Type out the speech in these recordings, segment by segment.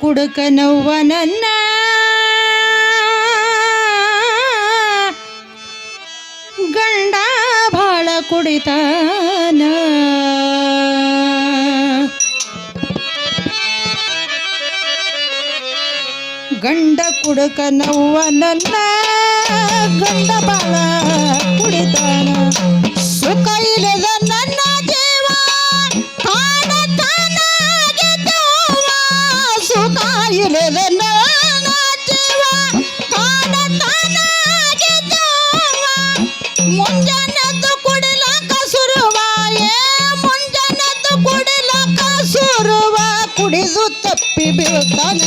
ಕುಡುಕ ನವ್ವನನ್ನ ಗಂಡ ಬಾಳ ಕುಡಿತಾನ. ಗಂಡ ಕುಡುಕ ನವ್ವನನ್ನ ಗಂಡ ಬಾಳ ಕುಡಿತಾನ. ಸುಖ ಇಲ್ಲದ ನನ್ನ. ತಪ್ಪಿ ಬೀಳ್ತಾನ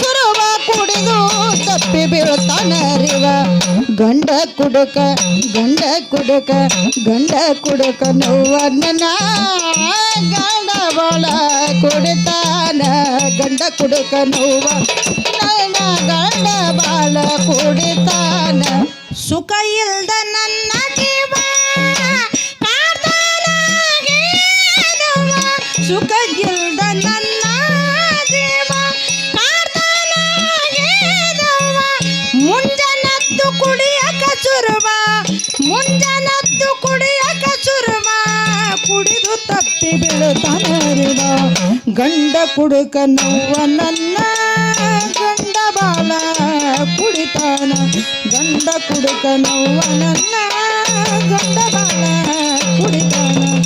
ಸುರುವ ಕುಡಿದು ತಪ್ಪಿ ಬೀಳ್ತಾನ ಗಂಡ ಕುಡುಕ ಗಂಡ ಕುಡುಕ ಗಂಡ ಕುಡುಕ ನೋವನ್ನ ಗಂಡ ಕುಡಿತಾನ ಗಂಡ ಕುಡುಕ ನೋವ. ನನ್ನ ಗಂಡ ಬಾಳ ಕುಡಿತಾನ. ಸುಖ ಇಲ್ದ ನನ್ನ ತಪ್ಪಿ ಬೀಳುತ್ತಾನರಿವ ಗಂಡ ಕುಡುಕ ನೋವ ನನ್ನ ಗಂಡ ಬಾಳ ಕುಡಿತಾನ. ಗಂಡ ಕುಡುಕ ನೋವ ನನ್ನ ಗಂಡ ಬಾಳ ಕುಡಿತಾನ.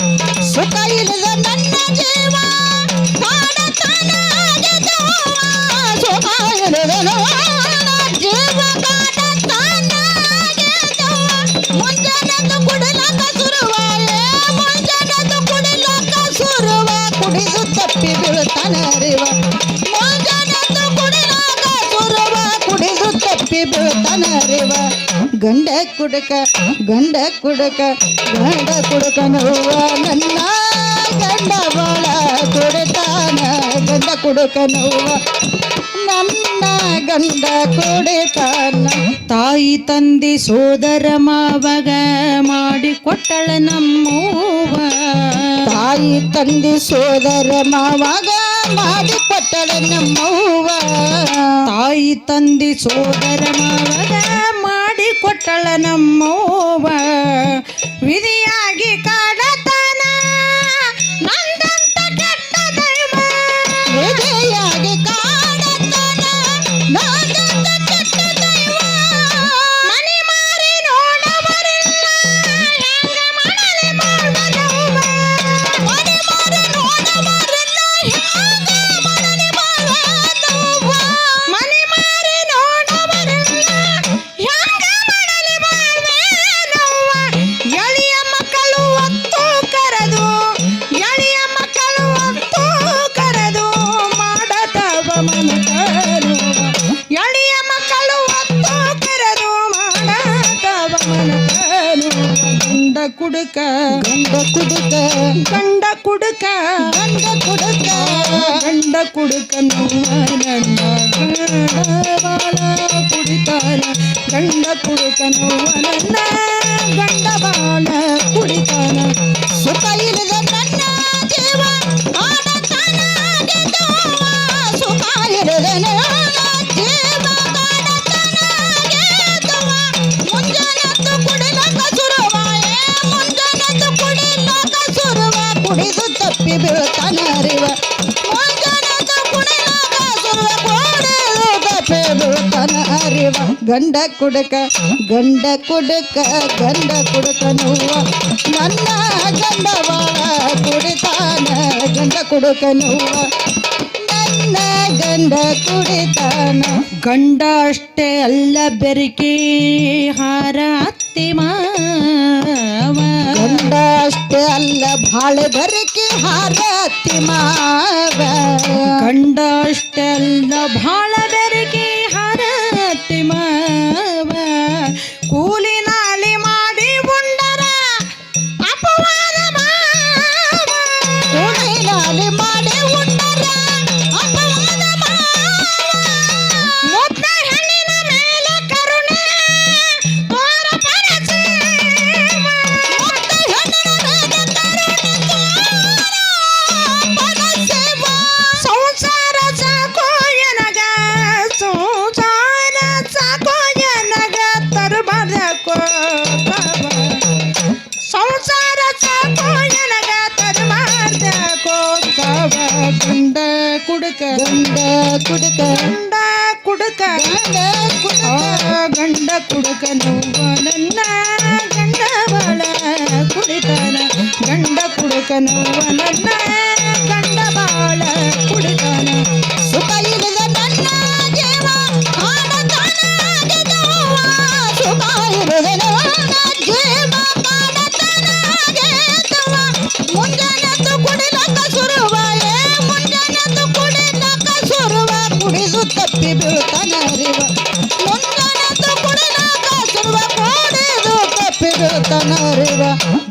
ಗಂಡ ಕುಡುಕ ಗಂಡ ಕುಡುಕ ಗಂಡ ಕುಡುಕ ನೋವ ನನ್ನ ಗಂಡ ಬಾಳ ಕುಡಿತಾನ ಗಂಡ ಕುಡುಕ ನೋವ ನನ್ನ ಗಂಡ ಕುಡಿತಾನ ತಾಯಿ ತಂದೆ ಸೋದರ ಮಾವಗ ಮಾಡಿ ಕೊಟ್ಟಳ ನಮ್ಮವ್ವ ತಾಯಿ ತಂದೆ ಸೋದರ ಮಾವಾಗ ಮಾಡಿ ಕೊಟ್ಟಳ ನಮ್ಮವ್ವ ತಾಯಿ ತಂದೆ ಸೋದರ ಮಾವಗ ಮಾಡಿ ಕೊಟ್ಟಳ ನಮ್ಮವ್ವ ಗಂಡ ಕುಡುಕ ಗಂಡ ಕುಡುಕ ಗಂಡ ಕುಡುಕ ಗಂಡ ಕುಡುಕ ಗಂಡ ಕುಡುಕ ನನ್ನ ಗಂಡ ಬಾಳ ಕುಡಿತಾನ ಗಂಡ ಕುಡುಕ ನನ್ನ ಗಂಡ ಬಾಳ ಕುಡಿತಾನ ಗಂಡ ಕುಡಕ ಗಂಡ ಕುಡಕ ಗಂಡ ಕುಡಕ ನೋವ ನನ್ನ ಗಂಡ ಕುಡಿತಾನ, ಗಂಡ ಕುಡಕ ನೋವ ನನ್ನ ಗಂಡ ಕುಡಿತಾನ. ಗಂಡ ಅಷ್ಟೇ ಅಲ್ಲ ಬೆರಿಕೆ ಹಾರ ಅತ್ತಿ ಗಂಡ ಅಷ್ಟೇ ಅಲ್ಲ ಭಾಳ ಬೆರಕೆ ಹಾರ ಅತ್ತಿ ಗಂಡ ಅಷ್ಟೇ ಅಲ್ಲ ಭಾಳ ಬೆರಕೆ ಹಾರ ಕುಡುಕ ಗಂಡ ಕುಡುಕ ಗಂಡ ಕುಡುಕ ಆ ಗಂಡ ಕುಡುಕ ನೋವ ನನ್ನ ಗಂಡ ಬಾಳ ಕುಡಿತಾನ ಗಂಡ ಕುಡುಕ ನೋವ ನನ್ನ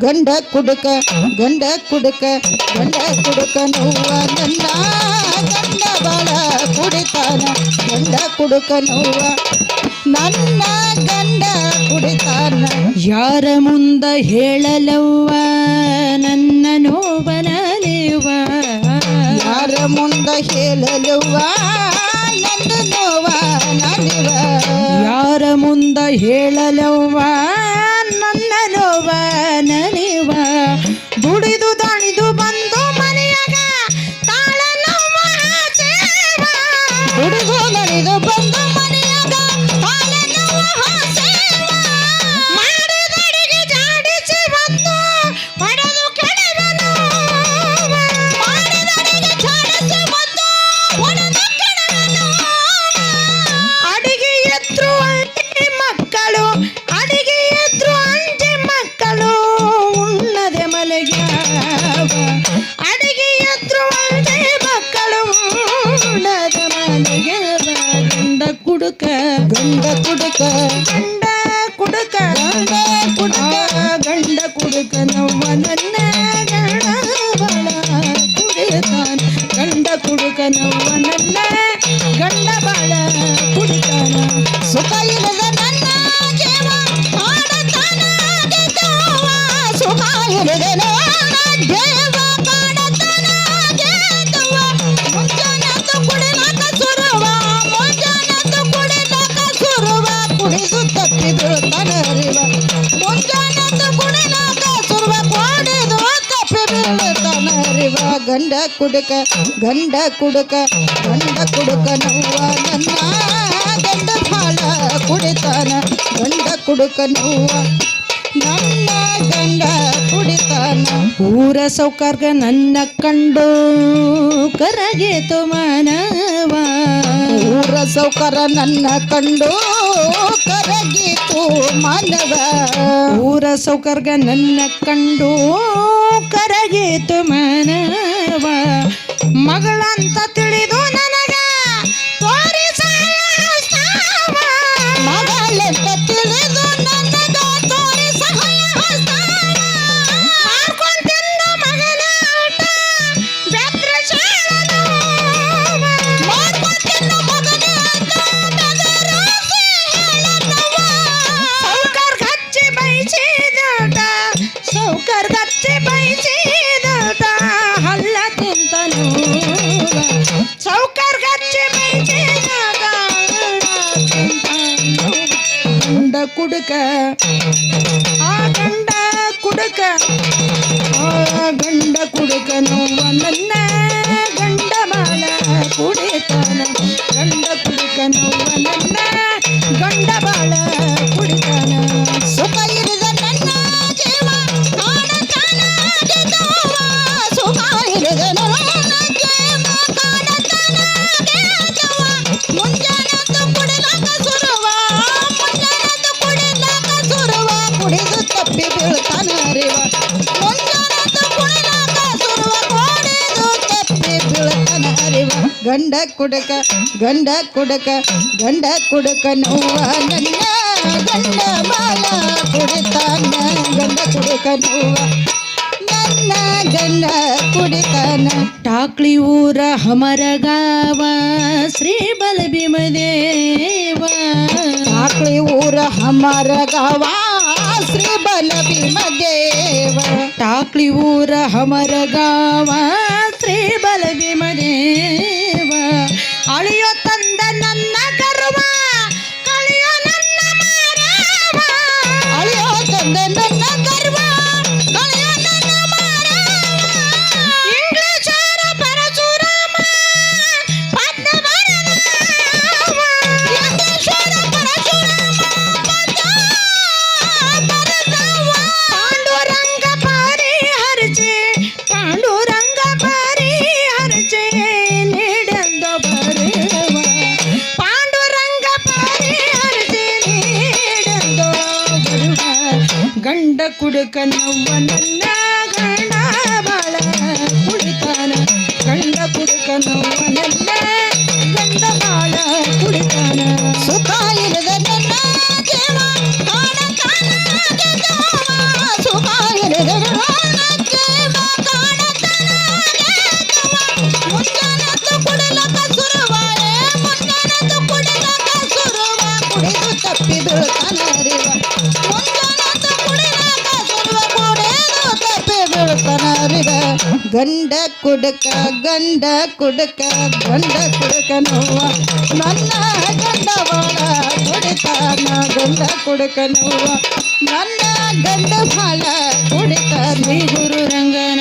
ಗಂಡ ಕುಡುಕ ಗಂಡ ಕುಡುಕ ಗಂಡ ಕುಡುಕ ನೋವ ನನ್ನ ಗಂಡ ಬಾಳ ಕುಡಿತಾನ. ಗಂಡ ಕುಡುಕ ನೋವ ನನ್ನ ಗಂಡ ಕುಡಿತಾನ. ಯಾರ ಮುಂದ ಹೇಳಲವ್ವ ನನ್ನ ನೋವನಲಿವ ಯಾರ ಮುಂದ ಹೇಳಲವ್ವ ನನ್ನ ನೋವ ನಲಿವ ಯಾರ ಮುಂದ ಹೇಳಲವ್ವ ದುಡಿದು ದಣಿದು ಬಂದು ಗಂಡ ಕುಡುಕ ಗಂಡ ಕುಡುಕ ಆ ಗಂಡ ಕುಡುಕ ನವ್ವ ನನ್ನ ಗಂಡ ಬಳ ಕುಡಿತಾನ ಗಂಡ ಕುಡುಕ ನವ್ವ ನನ್ನ ಗಂಡ ಗಂಡ ಕುಡುಕ ಗಂಡ ಕುಡುಕ ಗಂಡ ಕುಡುಕ ನೋವ ನನ್ನ ಗಂಡ ಬಾಳ ಕುಡಿತಾನ. ಗಂಡ ಕುಡುಕ ನೋವ ನನ್ನ ಗಂಡ ಕುಡಿತಾನ. ಊರ ಸೌಕರ್ಗ ನನ್ನ ಕಂಡು ಕರಗೇತು ಊರ ಸೌಕರ ನನ್ನ ಕಂಡು ಕರಗಿತು ಮಾನವ ಊರ ಸೌಕರ್ಗ ನನ್ನ ಕಂಡು ಕರಗಿತು ಮಾನವ ಮಗಳಂತ ಗಂಡ ಕುಡುಕ, ಆ ಗಂಡ ಕುಡುಕ, ಆ ಗಂಡ ಕುಡುಕ ನೋವ ನನ್ನ ಗಂಡ ಬಾಳ ಕುಡಿತಾನ. ಗಂಡ ಕುಡುಕ ನೋವ ನನ್ನ ಗಂಡ ಬಾಳ ಕುಡಿತಾನ. ಗಂಡ ಕುಡಕ ಗಂಡ ಕುಡಕ ಗಂಡ ಕುಡಕ ನೋವ ನನ್ನ ಗಂಡ ಮಾಲ ಕುಡಿತಾನ ಗಂಡ ಕುಡಕ ನೋವ ನನ್ನ ಗಂಡ ಕುಡಿತಾನ. ಟಾಕ್ಳಿ ಊರ ಹಮರಗಾವ ಶ್ರೀ ಬಲಭೀಮದೇವ ಟಾಕ್ಳಿ ಊರ ಹಮರ ಗಾವ ಶ್ರೀ ಬಲಭೀಮ ದೇವ. ಟಾಕ್ಳಿ ಊರ ಹಮರಗಾವ ಕುಡುಕ ನೋವ ನನ್ನ ಗಂಡ ಬಾಳ ಕುಡಿತಾನ ಗಂಡ ಕುಡುಕ ನೋವ ನನ್ನ ಗಂಡ ಕುಡಕ ಗಂಡ ಕುಡಕ ಗಂಡ ಕುಡಕ ನೋವ ನನ್ನ ಗಂಡ ಬಾಳ ಕುಡಿತಾನ ಗಂಡ ಕುಡಕ ನೋವ ನನ್ನ ಗಂಡ ಬಾಳ ಕುಡಿತಾನ ಶ್ರೀ ಗುರು ರಂಗನ